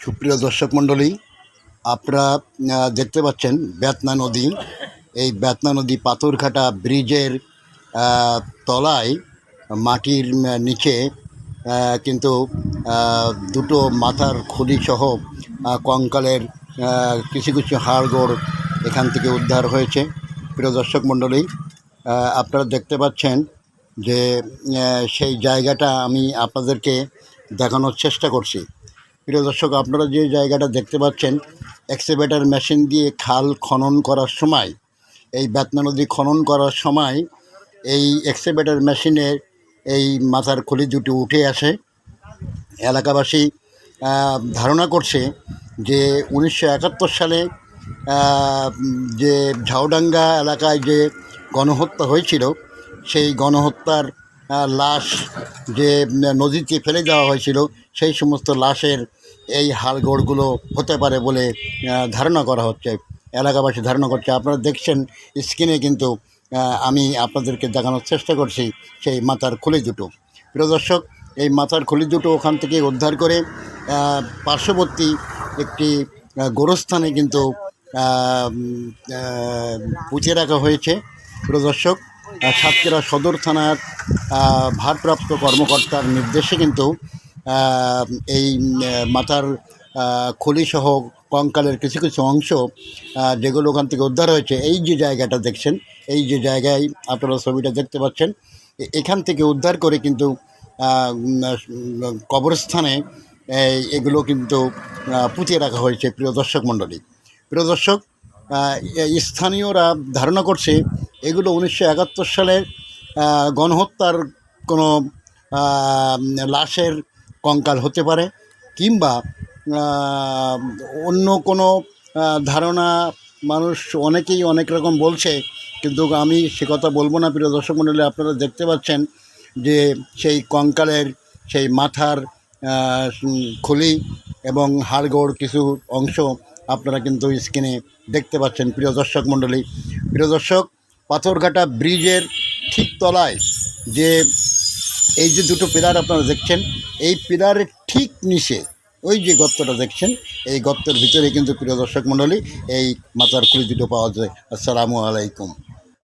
সুপ্রিয় দর্শক মণ্ডলী, আপনারা দেখতে পাচ্ছেন বেতনা নদী। এই বেতনা নদী পাথরঘাটা ব্রিজের তলায়, মাটির নিচে কিন্তু দুটো মাথার খুলি সহ কঙ্কালের কিছু কিছু হাড়গোড় এখান থেকে উদ্ধার হয়েছে। প্রিয় দর্শক মণ্ডলী আপনারা দেখতে পাচ্ছেন যে সেই জায়গাটা আমি আপনাদেরকে দেখানোর চেষ্টা করছি। প্রিয় দর্শক, আপনারা যে জায়গাটা দেখতে পাচ্ছেন এক্সেভেটার মেশিন দিয়ে খাল খনন করার সময়, এই বেতনা নদী খনন করার সময় এই এক্সেভেটার মেশিনের এই মাথার খুলি দুটো উঠে আসে। এলাকাবাসী ধারণা করছে যে উনিশশো একাত্তর সালে যে ঝাউডাঙ্গা এলাকায় যে গণহত্যা হয়েছিল, সেই গণহত্যার লাশ যে নদীতে ফেলে দেওয়া হয়েছিল, সেই সমস্ত লাশের এই হাড়গোড়গুলো হতে পারে বলে ধারণা করা হচ্ছে, এলাকাবাসী ধারণা করছে। আপনারা দেখছেন স্ক্রিনে কিন্তু আমি আপনাদেরকে দেখানোর চেষ্টা করছি সেই মাথার খুলি দুটো। প্রিয় দর্শক, এই মাথার খুলি দুটো ওখান থেকে উদ্ধার করে পার্শ্ববর্তী একটি গোরস্থানে কিন্তু পুঁতে রাখা হয়েছে। প্রিয় দর্শক সাতক্ষীরা সদর থানার ভারপ্রাপ্ত কর্মকর্তার নির্দেশে কিন্তু এই মাথার খুলিসহ কঙ্কালের কিছু কিছু অংশ যেগুলো ওখান থেকে উদ্ধার হয়েছে, এই যে জায়গাটা দেখছেন, এই যে জায়গায় আপনারা ছবিটা দেখতে পাচ্ছেন এখান থেকে উদ্ধার করে কিন্তু কবরস্থানে এগুলো কিন্তু পুঁতিয়ে রাখা হয়েছে, প্রিয় দর্শক মণ্ডলী। প্রিয় দর্শক স্থানীয়রা ধারণা করছে এগুলো উনিশশো একাত্তর সালের গণহত্যার কোনো লাশের কঙ্কাল হতে পারে কিংবা অন্য কোনো ধারণা মানুষ অনেকেই অনেক রকম বলছে। কিন্তু আমি সে কথা বলব না, প্রিয় দর্শক মণ্ডলী আপনারা দেখতে পাচ্ছেন যে সেই কঙ্কালের সেই মাথার খুলি এবং হাড়গোড় কিছু অংশ আপনারা কিন্তু স্ক্রিনে দেখতে পাচ্ছেন প্রিয় দর্শক মণ্ডলী। প্রিয় দর্শক, পাথরঘাটা ব্রিজের ঠিক তলায় যে এই যে দুটো পিলার আপনারা দেখছেন, এই পিলারের ঠিক নিচে ওই যে গর্তটা দেখছেন, এই গর্তের ভিতরে কিন্তু প্রিয় দর্শক মণ্ডলী এই মাথার খুলি দুটো পাওয়া যায়। আসসালামু আলাইকুম।